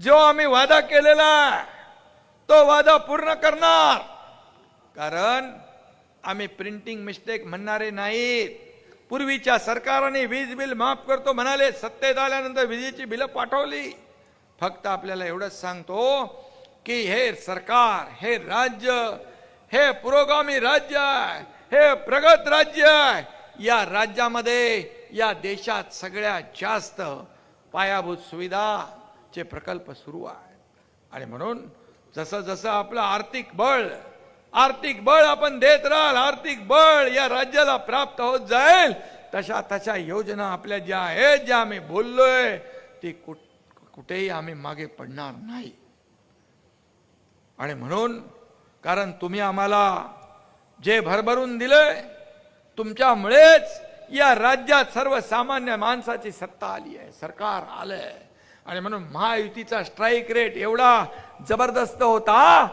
जो आम्ही वादा केलेला तो वादा पूर्ण करणार. कारण आम्ही प्रिंटिंग मिस्टेक म्हणणारे नाहीत. पूर्वीच्या सरकारने वीज बिल माफ करतो म्हणाले सत्तेत आल्यानंतर विजेची बिलं पाठवली. फक्त आपल्याला एवढंच सांगतो की हे सरकार हे राज्य हे पुरोगामी राज्य आहे हे प्रगत राज्य आहे. या राज्यामध्ये या देशात सगळ्यात जास्त पायाभूत सुविधा चे प्रकल्प सुरू आहेत. आणि म्हणून जसं जसं आपलं आर्थिक बळ आर्थिक बळ आपण देत राहाल आर्थिक बळ या राज्याला प्राप्त होत जाईल तशा तशा योजना आपल्या ज्या आहेत ज्या आम्ही बोललोय ती कुठ कुठेही आम्ही मागे पडणार नाही. आणि म्हणून कारण तुम्ही आम्हाला जे भरभरून दिलंय तुमच्यामुळेच या राज्यात सर्वसामान्य माणसाची सत्ता आली आहे सरकार आलंय. आणि म्हणून महायुतीचा स्ट्राईक रेट एवढा जबरदस्त होता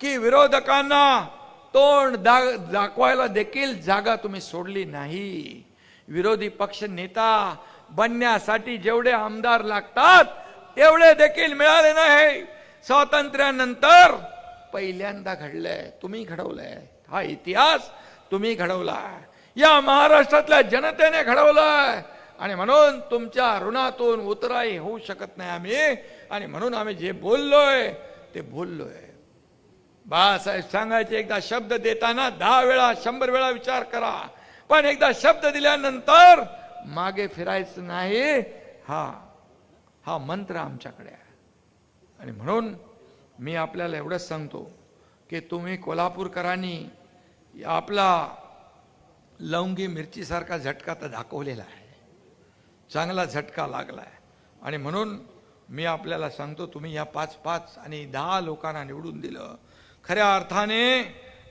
की विरोधकांना तोंड दा दाखवायला देखील जागा तुम्ही सोडली नाही. विरोधी पक्ष नेता बनण्यासाठी जेवढे आमदार लागतात तेवढे देखील मिळाले नाही. स्वातंत्र्यानंतर पहिल्यांदा घडलंय तुम्ही घडवलंय. हा इतिहास तुम्ही घडवला या महाराष्ट्रातल्या जनतेने घडवलाय. आणि म्हणून तुमच्या ऋणातून उतराई होऊ शकत नाही आम्ही. आणि म्हणून आम्ही जे बोललोय ते बोललोय. बाळासाहेब सांगायचे एकदा शब्द देताना दहा वेळा शंभर वेळा विचार करा. पण एकदा शब्द दिल्यानंतर मागे फिरायचं नाही. हा हा मंत्र आमच्याकडे आहे. आणि म्हणून मी आपल्याला एवढंच सांगतो की तुम्ही कोल्हापूरकरांनी आपला लवंगी मिरचीसारखा झटका तर दाखवलेला आहे. चांगला झटका लागला आहे आणि म्हणून मी आपल्याला सांगतो तुम्ही या पाच पाच आणि दहा लोकांना निवडून दिलं. खऱ्या अर्थाने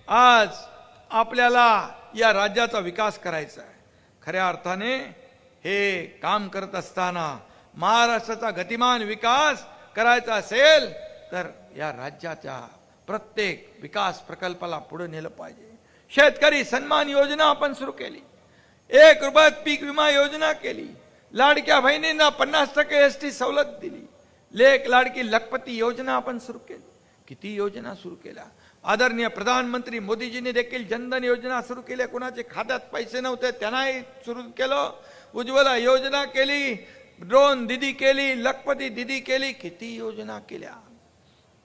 आज आपल्याला या राज्याचा विकास करायचा आहे. खऱ्या अर्थाने हे काम करत असताना महाराष्ट्राचा गतिमान विकास करायचा असेल तर या राज्याच्या प्रत्येक विकास प्रकल्पाला पुढे नेलं पाहिजे. शेतकरी सन्मान योजना आपण सुरू केली. एक रुपयात पीक विमा योजना केली. लाडक्या बहिणींना पन्नास टक्के एस टी सवलत दिली. लेख लाडकी लखपती योजना आपण सुरू केली. किती योजना सुरू केल्या? आदरणीय प्रधानमंत्री मोदीजींनी देखील जनधन योजना सुरू केल्या. कुणाचे खात्यात पैसे नव्हते त्यांनाही सुरू केलं. उज्ज्वला योजना केली ड्रोन दिदी केली लखपती दिदी केली किती योजना केल्या?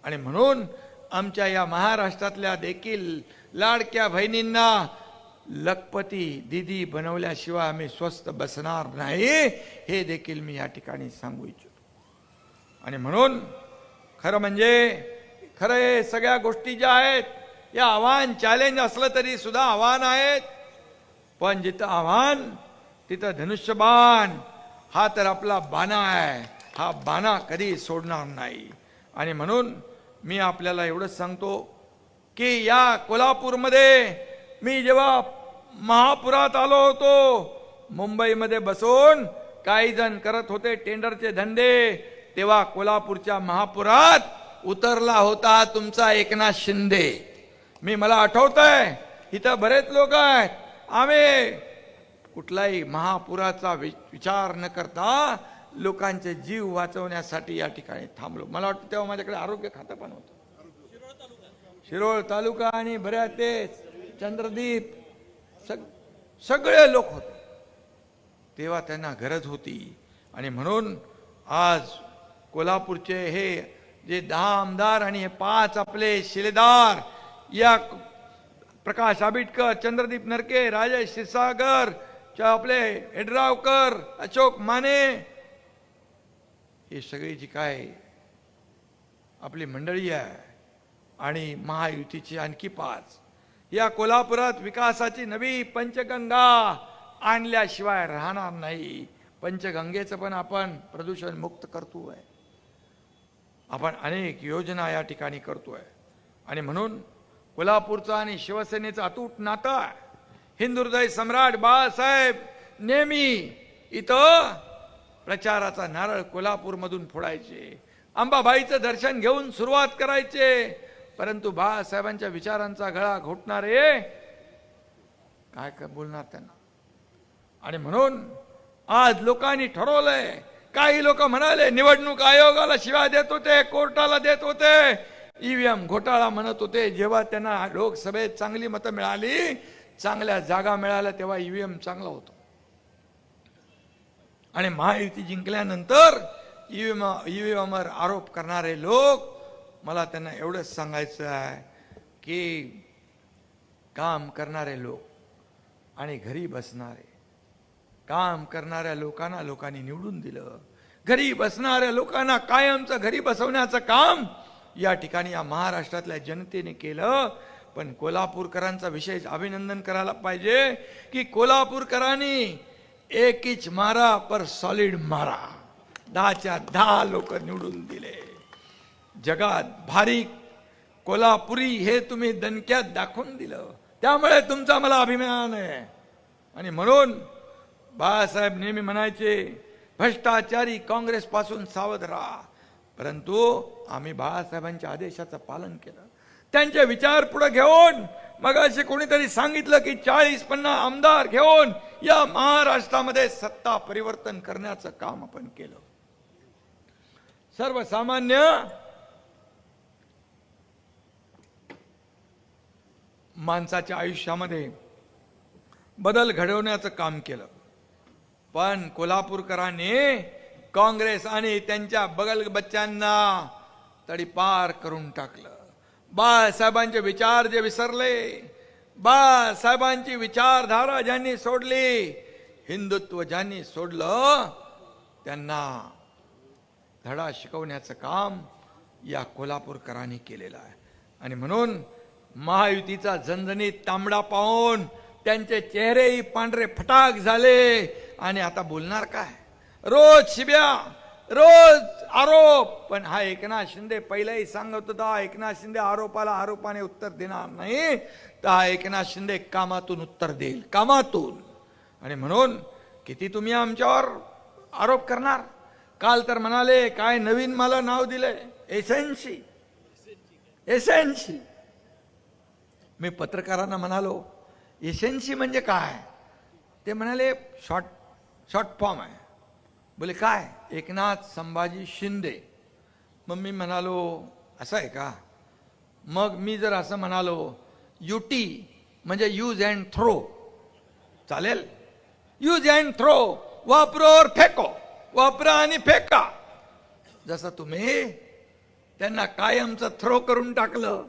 आणि म्हणून आमच्या या महाराष्ट्रातल्या देखील लाडक्या बहिणींना लखपती दिदी बनवल्याशिवाय आम्ही स्वस्त बसणार नाही हे देखील मी या ठिकाणी सांगू इच्छितो. आणि म्हणून खरं म्हणजे खरं हे सगळ्या गोष्टी ज्या आहेत या आव्हान चॅलेंज असलं तरी सुद्धा आव्हान आहेत. पण जिथं आव्हान तिथं धनुष्यबाण हा तर आपला बाणा आहे. हा बाणा कधी सोडणार नाही. आणि म्हणून मी आपल्याला एवढंच सांगतो की या कोल्हापूरमध्ये मी जेव्हा महापुरात आलो होतो. मुंबईमध्ये बसून काही जण करत होते टेंडरचे धंदे. तेव्हा कोल्हापूरच्या महापुरात उतरला होता तुमचा एकनाथ शिंदे. मी मला आठवतंय इथं बरेच लोक आहेत. आम्ही कुठलाही महापुराचा वि- विचार न करता लोकांचे जीव वाचवण्यासाठी या ठिकाणी थांबलो. मला वाटतं तेव्हा माझ्याकडे आरोग्य खातं पण होतं. शिरोळ तालुका आणि बऱ्याच तेच चंद्रदीप सग सगळे लोक होते. तेव्हा त्यांना गरज होती. आणि म्हणून आज कोल्हापूरचे हे जे दहा आमदार आणि हे पाच आपले शिलेदार या प्रकाश आबिटकर चंद्रदीप नरके राजेश क्षीरसागर च आपले हेडरावकर अशोक माने हे सगळी जी काय आपली मंडळी आहे आणि महायुतीची आणखी पाच या कोल्हापुरात विकासाची नवी पंचगंगा आणल्याशिवाय राहणार नाही. पंचगंगेचं पण आपण प्रदूषण मुक्त करतोय. आपण अनेक योजना या ठिकाणी करतोय. आणि म्हणून कोल्हापूरचं आणि शिवसेनेचं अतूट नातं आहे. हिंदुहृदय सम्राट बाळासाहेब नेहमी इथं प्रचाराचा नारळ कोल्हापूरमधून फोडायचे. अंबाबाईचं दर्शन घेऊन सुरुवात करायचे. परंतु बाळासाहेबांच्या विचारांचा गळा घोटणारे काय काय बोलणार त्यांना? आणि म्हणून आज लोकांनी ठरवलंय काही लोक म्हणाले निवडणूक आयोगाला शिवाय देत होते कोर्टाला देत होते. ईव्हीएम घोटाळा म्हणत होते. जेव्हा त्यांना लोकसभेत चांगली मतं मिळाली चांगल्या जागा मिळाल्या तेव्हा ईव्हीएम चांगला होतो. आणि महायुती जिंकल्यानंतर ईव्हीएम ईव्हीएमवर आरोप करणारे लोक मला त्यांना एवढंच सांगायचं आहे की काम करणारे लोक आणि घरी बसणारे काम करणाऱ्या लोकांना लोकांनी निवडून दिलं. घरी बसणाऱ्या लोकांना कायमचं घरी बसवण्याचं काम या ठिकाणी या महाराष्ट्रातल्या जनतेने केलं. पण कोल्हापूरकरांचा विशेष अभिनंदन करायला पाहिजे की कोल्हापूरकरांनी एक इच मारा पर सॉलिड मारा. दहाच्या दहा लोक निवडून दिले. जगात भारीक कोल्हापुरी हे तुम्ही दणक्यात दाखवून दिलं. त्यामुळे तुमचा मला अभिमान आहे. आणि म्हणून बाळासाहेब नेहमी म्हणायचे भ्रष्टाचारी काँग्रेसपासून सावध राहा. परंतु आम्ही बाळासाहेबांच्या आदेशाचं पालन केलं. त्यांचे विचार पुढे घेऊन मग असे कोणीतरी सांगितलं की चाळीस पन्नास आमदार घेऊन या महाराष्ट्रामध्ये सत्ता परिवर्तन करण्याचं काम आपण केलं. सर्वसामान्य माणसाच्या आयुष्यामध्ये बदल घडवण्याचं काम केलं. पण कोल्हापूरकरांनी काँग्रेस आणि त्यांच्या बगल बच्चांना तडीपार करून टाकलं. बाळासाहेबांचे विचार जे विसरले बाळासाहेबांची विचारधारा ज्यांनी सोडली हिंदुत्व ज्यांनी सोडलं त्यांना धडा शिकवण्याचं काम या कोल्हापूरकरांनी केलेलं आहे. आणि म्हणून महायुतीचा झणझणीत तांबडा पाहून त्यांचे चेहरेही पांढरे फटाक झाले. आणि आता बोलणार काय? रोज शिब्या रोज आरोप. पण हा एकनाथ शिंदे पहिलाही सांगत होता एकनाथ शिंदे आरोपाला आरोपाने उत्तर देणार नाही. तर हा एकनाथ शिंदे कामातून उत्तर देईल कामातून. आणि म्हणून किती तुम्ही आमच्यावर आरोप करणार? काल तर म्हणाले काय नवीन मला नाव दिलंय? एसएनसी एसएनसी मी पत्रकारांना म्हणालो एसेन्सी म्हणजे काय? ते म्हणाले शॉर्ट शॉर्ट फॉर्म आहे. बोले काय? एकनाथ संभाजी शिंदे. मग मी म्हणालो असं आहे का? मग मी जर असं म्हणालो युटी म्हणजे यूज अँड थ्रो चालेल? यूज अँड थ्रो वापरोवर फेको वापरा आणि फेका. जसं तुम्ही त्यांना कायमचं थ्रो करून टाकलं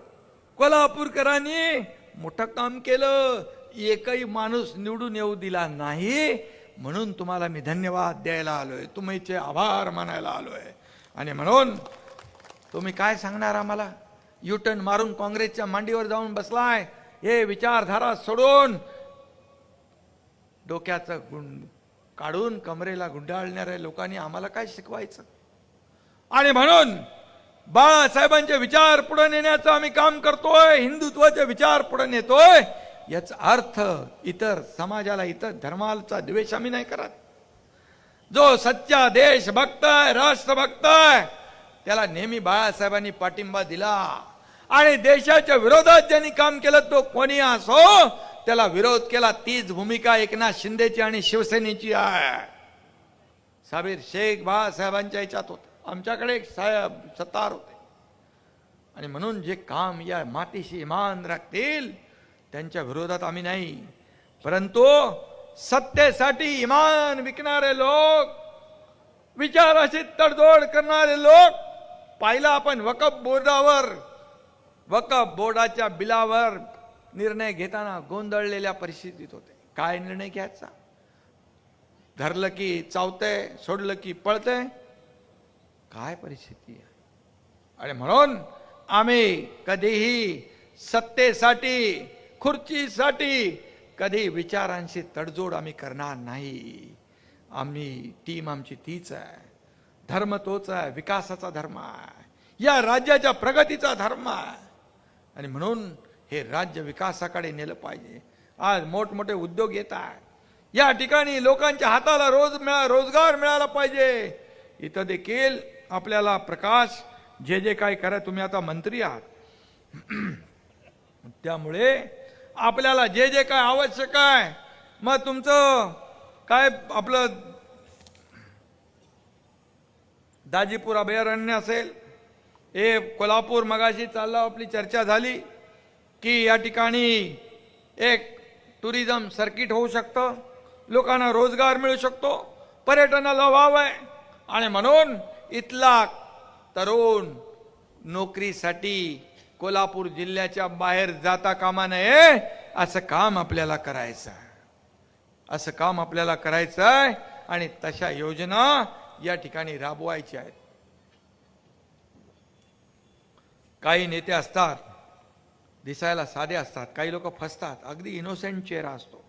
कोल्हापूरकरांनी मोठं काम केलं. एकही माणूस निवडून येऊ दिला नाही. म्हणून तुम्हाला मी धन्यवाद द्यायला आलोय. तुम्हीचे आभार मानायला आलोय. आणि म्हणून तुम्ही काय सांगणार आम्हाला? युटर्न मारून काँग्रेसच्या मांडीवर जाऊन बसलाय. हे विचारधारा सोडून डोक्याचं गुंड काढून कमरेला गुंडाळणाऱ्या लोकांनी आम्हाला काय शिकवायचं? आणि म्हणून बाळासाहेबांचे विचार पुढे नेण्याचं आम्ही काम करतोय हिंदुत्वाचे विचार पुढे नेतोय. याचा अर्थ इतर समाजाला इतर धर्माचा द्वेष आम्ही नाही करत. जो सच्चा देश आहे राष्ट्र आहे त्याला नेहमी बाळासाहेबांनी पाठिंबा दिला. आणि देशाच्या विरोधात ज्यांनी काम केलं तो कोणी असो त्याला विरोध केला. तीच भूमिका एकनाथ शिंदेची आणि शिवसेनेची आहे. साबीर शेख बाळासाहेबांच्या याच्यात होता. आमच्याकडे एक साहेब सतार होते. आणि म्हणून जे काम या मातीशी मान राखतील त्यांच्या विरोधात आम्ही नाही. परंतु सत्तेसाठी इमान विकणारे लोक विचाराशी तडजोड करणारे लोक पाहिला आपण वकफ बोर्डावर वकफ बोर्डाच्या बिलावर निर्णय घेताना गोंधळलेल्या परिस्थितीत होते. काय निर्णय घ्यायचा? धरलं की चावतंय सोडलं की पळतंय काय परिस्थिती आहे? आणि म्हणून आम्ही कधीही सत्तेसाठी खुर्चीसाठी कधी विचारांशी तडजोड आम्ही करणार नाही. आम्ही टीम आमची तीच आहे. धर्म तोच आहे विकासाचा धर्म आहे. या राज्याच्या प्रगतीचा धर्म आहे. आणि म्हणून हे राज्य विकासाकडे नेलं पाहिजे. आज मोठमोठे उद्योग येत आहेत. या ठिकाणी लोकांच्या हाताला रोज मिळा रोजगार मिळाला पाहिजे. इथं देखील आपल्याला प्रकाश जे जे काय करा तुम्ही आता मंत्री आहात. त्यामुळे आपल्याला जे जे काय आवश्यक आहे मग तुमचं काय आपलं दाजीपूर अभयारण्य असेल हे कोल्हापूर मगाशी चालला आपली चर्चा झाली की या ठिकाणी एक टुरिझम सर्किट होऊ शकतं. लोकांना रोजगार मिळू शकतो. पर्यटनाला वाव आहे. आणि म्हणून इथला तरुण नोकरीसाठी कोल्हापूर जिल्ह्याच्या बाहेर जाता कामा नये असं काम आपल्याला करायचं आहे. असं काम आपल्याला करायचं आहे आणि तशा योजना या ठिकाणी राबवायच्या आहेत. काही नेते असतात दिसायला साधे असतात काही लोक फसतात अगदी इनोसेंट चेहरा असतो.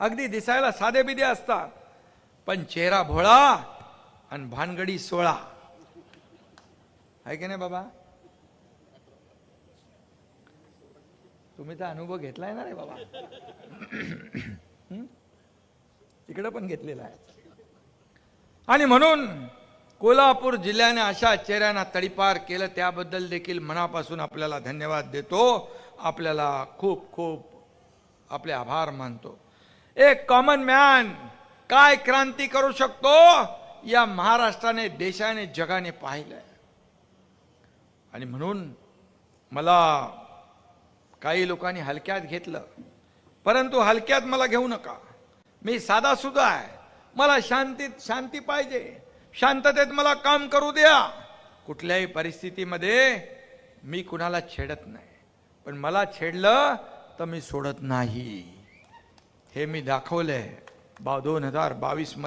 अगदी दिसायला साधे बिदे असतात पण चेहरा भोळा आणि भानगडी सोळा. आहे की नाही बाबा? तुम्ही तर अनुभव घेतलाय ना रे बाबा. तिकडं पण घेतलेला आहे. आणि म्हणून कोल्हापूर जिल्ह्याने अशा आश्चर्यांना तडीपार केलं त्याबद्दल देखील मनापासून आपल्याला धन्यवाद देतो. आपल्याला खूप खूप आपले आभार मानतो. एक कॉमन मॅन काय क्रांती करू शकतो? या महाराष्ट्राने देशाने जगाने पाहिलंय. आणि म्हणून मला काही लोकांनी हलक्यात घेतलं. परंतु हलक्यात मला घेऊ नका. मी साधा सुद्धा आहे. मला शांतीत शांती पाहिजे. शांततेत मला काम करू द्या. कुठल्याही परिस्थितीमध्ये मी कुणाला छेडत नाही. पण मला छेडलं तर मी सोडत नाही. हे मी दाखवलंय. बा दोन हजार बावीसमध्ये